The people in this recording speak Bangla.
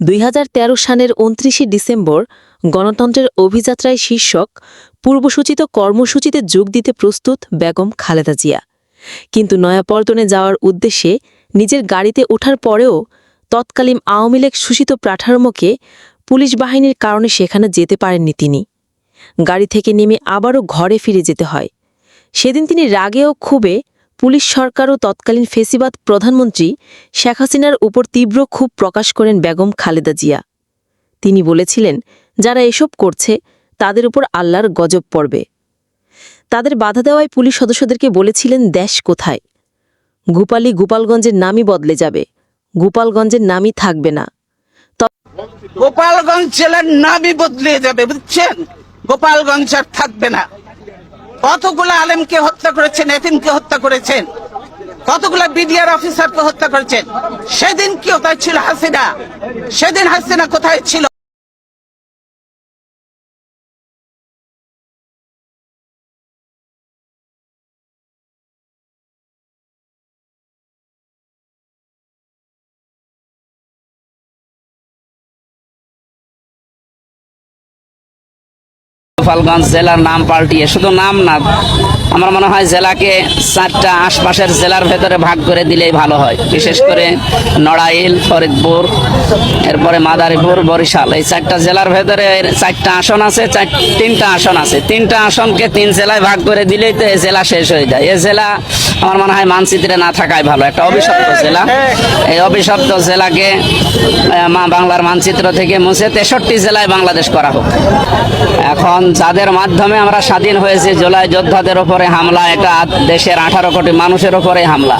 দুই হাজার তেরো সালের উনত্রিশে ডিসেম্বর গণতন্ত্রের অভিযাত্রায় শীর্ষক পূর্বসূচিত কর্মসূচিতে যোগ দিতে প্রস্তুত বেগম খালেদা জিয়া। কিন্তু নয়াপল্টনে যাওয়ার উদ্দেশ্যে নিজের গাড়িতে ওঠার পরেও তৎকালীন আওয়ামী লীগ শোষিত প্রাঠারমকে পুলিশ বাহিনীর কারণে সেখানে যেতে পারেননি তিনি। গাড়ি থেকে নেমে আবারও ঘরে ফিরে যেতে হয়। সেদিন তিনি রাগে ও ক্ষোভে পুলিশ সরকার ও তৎকালীন ফেসিবাদ প্রধানমন্ত্রী শেখ হাসিনার উপর তীব্র ক্ষোভ প্রকাশ করেন বেগম খালেদা জিয়া। তিনি বলেছিলেন, যারা এসব করছে, তাদের উপর আল্লাহর গজব পড়বে। তাদের বাধা দেওয়ায় পুলিশ সদস্যদেরকে বলেছিলেন, দেশ কোথায়? গোপালী গোপালগঞ্জের নামই বদলে যাবে। গোপালগঞ্জের নামই থাকবে না। গোপালগঞ্জ জেলার নামই বদলে যাবে, বুঝছেন? গোপালগঞ্জ আর থাকবে না। কতগুলো আলেমকে হত্যা করেছেন, এতিমকে হত্যা করেছেন? কতগুলো বিডিআর অফিসারকে হত্যা করেছেন? সেদিন কি কোথায় ছিল হাসিনা। সেদিন হাসিনা কোথায় ছিল? গোপালগঞ্জ জেলার নাম পাল্টিয়ে, শুধু নাম না, আমার মনে হয় জেলাকে চারটা আশপাশের জেলার ভেতরে ভাগ করে দিলেই ভালো হয়। বিশেষ করে নড়াইল, ফরিদপুর, এরপরে মাদারীপুর, বরিশাল, এই চারটা জেলার ভেতরে চারটা আসন আছে, চার, তিনটা আসন আছে। তিনটা আসনকে তিন জেলায় ভাগ করে দিলেই তো এই জেলা শেষ হয়ে যায়। এ জেলা আমার মনে হয় মানচিত্রে না থাকাই ভালো। একটা অভিশপ্ত জেলা। এই অভিশপ্ত জেলাকে বাংলার মানচিত্র থেকে মুছে তেষট্টি জেলায় বাংলাদেশ করা হোক। এখন যাদের মাধ্যমে আমরা স্বাধীন হয়েছি, জুলাই যোদ্ধাদের ওপরে হামলা, এটা দেশের আঠারো কোটি মানুষের ওপরে হামলা।